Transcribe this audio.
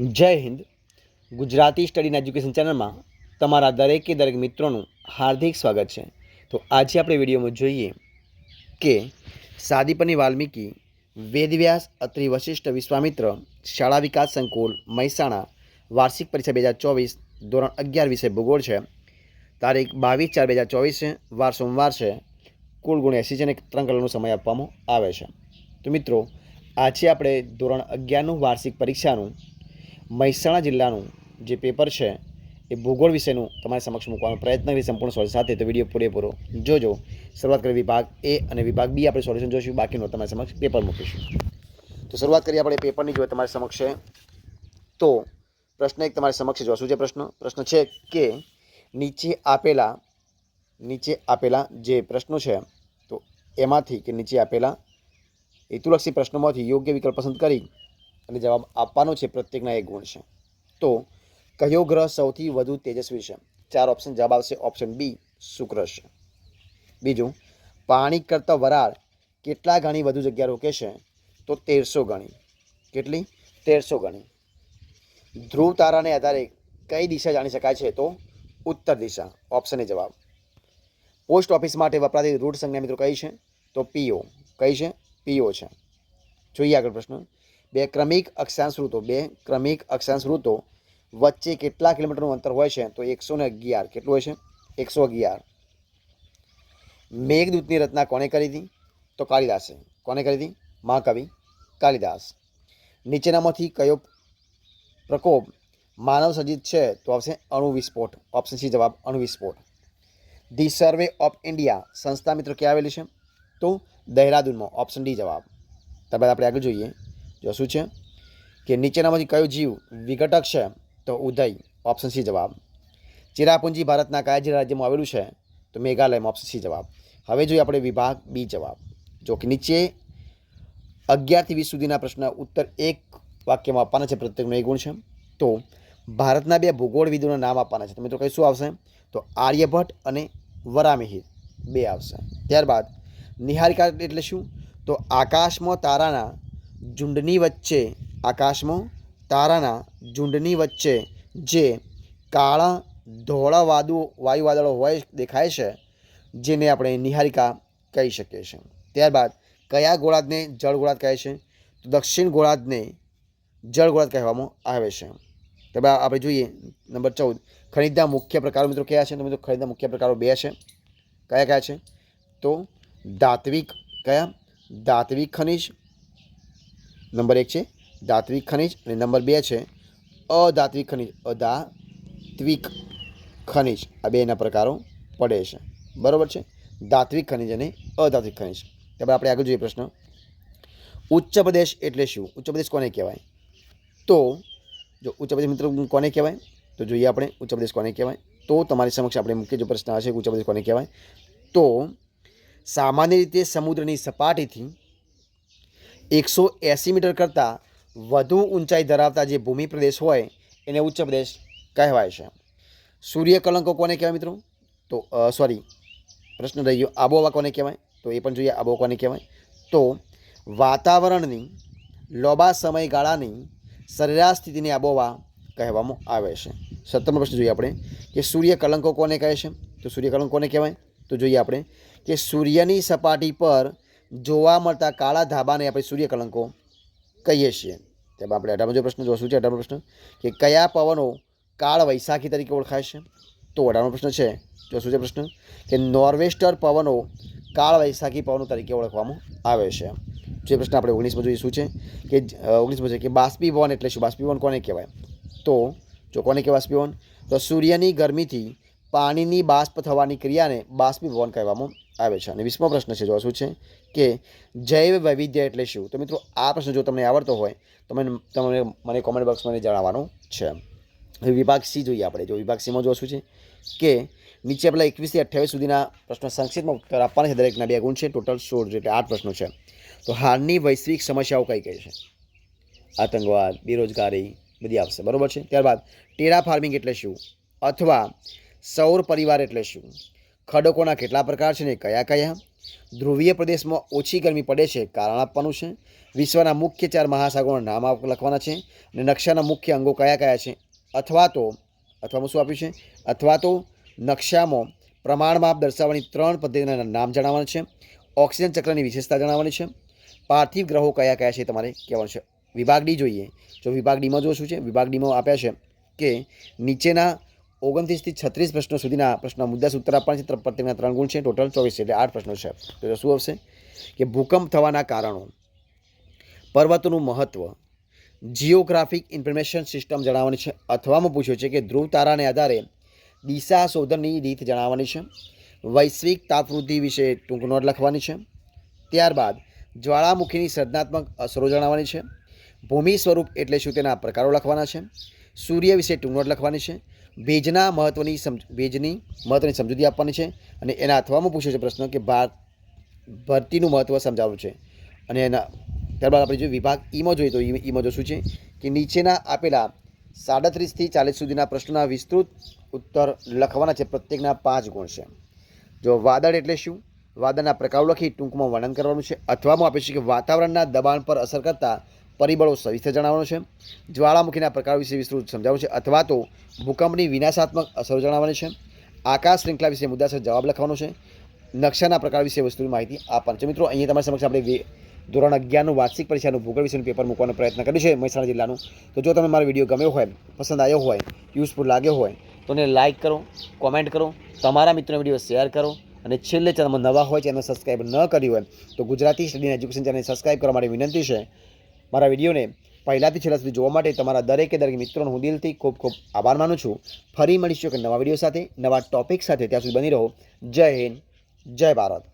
જય Hind. Gujarati study education ચેનલમાં તમારા દરેકે દરેક મિત્રોનું હાર્દિક સ્વાગત છે. તો આજે આપણે વિડીયોમાં જોઈએ કે સાદીપની વાલ્મીકી, વેદવ્યાસ અત્રિ વશિષ્ઠ વિશ્વામિત્ર, શાળા વિકાસ સંકુલ, મહેસાણા, વાર્ષિક પરીક્ષા બે હજાર ચોવીસ ધોરણ અગિયાર વિષય ભૂગોળ છે. તારીખ બાવીસ ચાર બે હજાર ચોવીસ છે. વાર સોમવાર છે. કુલ ગુણ એસી છે અને ત્રણ કલાકનો સમય આપવામાં આવે છે. તો મિત્રો, આજે આપણે ધોરણ અગિયારનું વાર્ષિક પરીક્ષાનું મહેસાણા જિલ્લાનું જે પેપર છે એ ભૂગોળ વિશેનું તમારી સમક્ષ મૂકવાનો પ્રયત્ન કરી સંપૂર્ણ સોલ્યુશન સાથે. તો વીડિયો પૂરેપૂરો જોજો. શરૂઆત કરી વિભાગ એ અને વિભાગ બી આપણે સોલ્યુશન જોઈશું. બાકીનો તમારી સમક્ષ પેપર મૂકીશું. તો શરૂઆત કરીએ આપણે પેપરની જોઈએ તમારી સમક્ષ છે. તો પ્રશ્ન એક તમારી સમક્ષ જોવા શું છે પ્રશ્ન? પ્રશ્ન છે કે નીચે આપેલા નીચે આપેલા જે પ્રશ્નો છે, તો એમાંથી કે નીચે આપેલા હેતુલક્ષી પ્રશ્નોમાંથી યોગ્ય વિકલ્પ પસંદ કરી અને જવાબ આપવાનો છે પ્રત્યેકના એક ગુણ છે. તો કયો ગ્રહ સૌથી વધુ તેજસ્વી છે? ચાર ઓપ્શન જવાબ આવશે ઓપ્શન બી શુક્ર છે. બીજું, પાણી કરતાં વરાળ કેટલા ગણી વધુ જગ્યા રોકે છે? તો તેરસો ગણી. કેટલી? તેરસો ગણી. ધ્રુવ તારાને આધારે કઈ દિશા જાણી શકાય છે? તો ઉત્તર દિશા. ઓપ્શન એ જવાબ. પોસ્ટ ઓફિસ માટે વપરાતી રૂટ સંજ્ઞા મિત્રો કઈ છે? તો પીઓ કઈ છે? પીઓ છે. જોઈએ આગળ પ્રશ્ન. બે ક્રમિક અક્ષાંશ ઋતો, બે ક્રમિક અક્ષાંશ ઋતો વચ્ચે કેટલા કિલોમીટરનું અંતર હોય છે? તો એકસો ને અગિયાર. કેટલું હોય છે? એકસો અગિયાર. મેઘદૂતની રચના કોણે કરી હતી? તો કાલિદાસે. કોને કરી હતી? મહાકવિ કાલિદાસ. નીચેનામાંથી કયો પ્રકોપ માનવ સર્જિત છે? તો આવશે અણુ વિસ્ફોટ ઓપ્શન સી જવાબ અણુ વિસ્ફોટ ધી સર્વે ઓફ ઇન્ડિયા. સંસ્થા મિત્રો ક્યાં આવેલી છે? તો દહેરાદૂનમાં. ઓપ્શન ડી જવાબ. ત્યારબાદ આપણે આગળ જોઈએ. જો શું છે, કે નીચેનામાંથી કયો જીવ વિઘટક છે, તો ઉદય ઓપ્શન સી જવાબ. ચિરાપુંજી ભારતના કયા જિલ્લા રાજ્યમાં આવેલું છે, તો મેઘાલયમાં ઓપ્શન સી જવાબ. હવે જોઈએ આપણે વિભાગ બી જવાબ. જો કે નીચે અગિયારથી વીસ સુધીના પ્રશ્ન, ઉત્તર એક વાક્યમાં આપવાના છે, પ્રત્યેકનો એક ગુણ છે. તો ભારતના બે ભૂગોળવિદોના નામ આપવાના છે. તો મિત્રો કઈ શું આવશે? તો આર્યભટ્ટ અને વરામિહિર. બે આવશે. ત્યારબાદ નિહારિકા એટલે શું? તો આકાશમાં તારાના ઝુંડની વચ્ચે, આકાશમાં તારાના ઝુંડની વચ્ચે, જે કાળા ધોળા વાદુ વાયુ વાદળો હોય દેખાય છે, જેને આપણે નિહારિકા કહી શકીએ છીએ. ત્યારબાદ કયા ગોળાર્ધને જળ ગોળાર્ધ કહે છે? તો દક્ષિણ ગોળાર્ધને જળ ગોળાર્ધ કહેવામાં આવે છે. ત્યારબાદ આપણે જોઈએ નંબર ચૌદ. ખનિજના મુખ્ય પ્રકારો મિત્રો કયા છે? તો મિત્રો ખનિજના મુખ્ય પ્રકારો બે છે. કયા કયા છે? તો ધાત્વિક કયા? ધાત્વિક ખનિજ નંબર એક છે ધાત્વિક ખનિજ અને નંબર બે છે અધાત્વિક ખનિજ. અધાત્વિક ખનિજ આ બેના પ્રકારો પડે છે. બરાબર છે? ધાત્વિક ખનિજ અને અધાત્વિક ખનિજ. ત્યારબાદ આપણે આગળ જોઈએ પ્રશ્ન. ઉચ્ચ પ્રદેશ એટલે શું? ઉચ્ચ પ્રદેશ કોને કહેવાય? તો જો ઉચ્ચ પ્રદેશ મિત્રો કોને કહેવાય? તો જોઈએ આપણે ઉચ્ચ પ્રદેશ કોને કહેવાય? તો તમારી સમક્ષ આપણે મુખ્ય જો પ્રશ્ન હશે ઉચ્ચ પ્રદેશ કોને કહેવાય? તો સામાન્ય રીતે સમુદ્રની સપાટીથી એકસો એંસી મીટર કરતાં વધુ ઊંચાઈ ધરાવતા જે ભૂમિ પ્રદેશ હોય, એને ઉચ્ચ પ્રદેશ કહેવાય છે. સૂર્ય કલંકો કોને કહેવાય મિત્રો? તો સોરી પ્રશ્ન રહી ગયો. આબોહવા કોને કહેવાય? તો એ પણ જોઈએ, આબોહવા કોને કહેવાય? તો, વાતાવરણની લોબા સમયગાળાની સરેરાશ સ્થિતિની આબોહવા કહેવામાં આવે છે. સત્તરમો પ્રશ્ન જોઈએ આપણે કે સૂર્ય કલંકો કોને કહે છે? તો સૂર્ય કલંક કોને કહેવાય? તો જોઈએ આપણે કે સૂર્યની સપાટી પર જોવા મળતા કાળા ધાબાને આપણે સૂર્યકલંકો કહીએ છીએ. તેમાં આપણે અઢારમો જો પ્રશ્ન જોશું છે, અઢારમો પ્રશ્ન કે કયા પવનો કાળ વૈશાખી તરીકે ઓળખાય છે? તો અઢારમો પ્રશ્ન છે. જોશું છે પ્રશ્ન કે નોર્વેસ્ટર પવનો કાળ વૈશાખી પવનો તરીકે ઓળખવામાં આવે છે. જે પ્રશ્ન આપણે ઓગણીસમાં જોઈએ શું છે કે ઓગણીસમાં છે કે બાષ્પીભવન એટલે શું? બાષ્પીભવન કોને કહેવાય? તો જો કોને કહેવાય બાષ્પીભવન? તો સૂર્યની ગરમીથી પાણીની બાષ્પ થવાની ક્રિયાને બાષ્પીભવન કહેવામાં આવે છે. અને વીસમો પ્રશ્ન છે, જો શું છે? કે જૈવ વૈવિધ્ય એટલે શું? તો મિત્રો, આ પ્રશ્ન જો તમને આવડતો હોય, તો મને, તમને મને કોમેન્ટ બોક્સમાં જણાવવાનું છે. હવે વિભાગ સી જોઈએ આપણે. જો વિભાગ સીમાં જો શું છે? કે નીચે પેલા એકવીસથી અઠ્યાવીસ સુધીના પ્રશ્નો સંક્ષિપ્તમાં ઉત્તર આપવાના છે. દરેકના બે ગુણ છે. ટોટલ સોળ એટલે આઠ પ્રશ્નો છે. તો હાલની વૈશ્વિક સમસ્યાઓ કઈ કઈ છે? આતંકવાદ, બેરોજગારી બધી આવશે. બરાબર છે? ત્યારબાદ, ટેરા ફાર્મિંગ એટલે શું? અથવા સૌર પરિવાર એટલે શું? ખડકોના કેટલા પ્રકાર છે ને કયા કયા? ધ્રુવીય પ્રદેશમાં ઓછી ગરમી પડે છે, કારણ આપવાનું છે, વિશ્વના મુખ્ય ચાર મહાસાગરોના નામ લખવાના છે અને નકશાના મુખ્ય અંગો કયા કયા છે? અથવા તો અથવામાં શું આપ્યું છે? અથવા તો, નકશામાં પ્રમાણ માપ દર્શાવવાની ત્રણ પદ્ધતિના નામ જણાવવાના છે, ઓક્સિજન ચક્રની વિશેષતા જણાવવાની છે, પાર્થિવ ગ્રહો કયા કયા છે તમારે કહેવાનું છે. વિભાગ ડી જોઈએ. જો વિભાગ ડીમાં જો શું છે, વિભાગ ડીમાં આપ્યા છે કે નીચેના ઓગણત્રીસથી છત્રીસ પ્રશ્નો સુધીના પ્રશ્નો, મુદ્દા ઉત્તર આપવાના છે પ્રત્યેકના ત્રણ ગુણ છે, ટોટલ ચોવીસ એટલે આઠ પ્રશ્નો છે. તો શું આવશે? કે ભૂકંપ થવાના કારણો, પર્વતોનું મહત્ત્વ જિયોગ્રાફિક ઇન્ફોર્મેશન સિસ્ટમ જણાવવાની છે, અથવામાં પૂછ્યું છે કે ધ્રુવ તારાને આધારે દિશા શોધનની રીત જણાવવાની છે, વૈશ્વિક તાપવૃદ્ધિ વિશે ટૂંક નોટ લખવાની છે, ત્યારબાદ જ્વાળામુખીની સર્જનાત્મક અસરો જણાવવાની છે, ભૂમિ સ્વરૂપ એટલે શું તેના પ્રકારો લખવાના છે, સૂર્ય વિશે ટૂંક નોટ લખવાની છે ભેજના મહત્ત્વની સમજ, ભેજની મહત્ત્વની સમજૂતી આપવાની છે અને એના અથવામાં પૂછ્યો છે પ્રશ્ન કે ભારત ભરતીનું મહત્ત્વ સમજાવવું છે. અને એના ત્યારબાદ આપણે જો વિભાગ ઈમાં જોઈએ તો ઈમાં જો શું છે કે નીચેના આપેલા સાડત્રીસથી ચાલીસ સુધીના પ્રશ્નોના વિસ્તૃત ઉત્તર લખવાના છે પ્રત્યેકના પાંચ ગુણ છે. જો વાદળ એટલે શું? વાદળના પ્રકારો લખી ટૂંકમાં વર્ણન કરવાનું છે. અથવામાં આપે છે કે વાતાવરણના દબાણ પર અસર કરતા પરિબળો સવિસ્તર જણાવવાનું છે. જ્વાળામુખીના પ્રકાર વિશે વિસ્તૃત સમજાવવું છે અથવા તો ભૂકંપની વિનાશાત્મક અસરો જણાવવાની છે. આકાશ શ્રૃંખલા વિશે મુદ્દાસર જવાબ લખવાનો છે. નકશાના પ્રકાર વિશે વસ્તુની માહિતી આપવાની છે. મિત્રો, અહીંયા તમારી સમક્ષ આપણે ધોરણ અગિયારનું વાર્ષિક પરીક્ષાનું ભૂગોળ વિષયનું પેપર મૂકવાનો પ્રયત્ન કર્યો છે મહેસાણા જિલ્લાનું. તો જો તમે મારો વીડિયો ગમ્યો હોય, પસંદ આવ્યો હોય યુઝફુલ લાગ્યો હોય, તો એને લાઇક કરો કોમેન્ટ કરો, તમારા મિત્રોને વીડિયો શેર કરો અને છેલ્લે ચેનલમાં નવા હોય ચેનલ સબસ્ક્રાઈબ ન કરી હોય, તો Gujarati study education channel subscribe કરવા માટે વિનંતી છે. મારા વિડીયોને પહેલાંથી છેલ્લા સુધી જોવા માટે તમારા દરેકે દરેક મિત્રોનો હું દિલથી ખૂબ ખૂબ આભાર માનું છું. ફરી મળીશું કે નવા વીડિયો સાથે, નવા ટોપિક સાથે. ત્યાં સુધી બની રહો. જય હિન્દ, જય ભારત.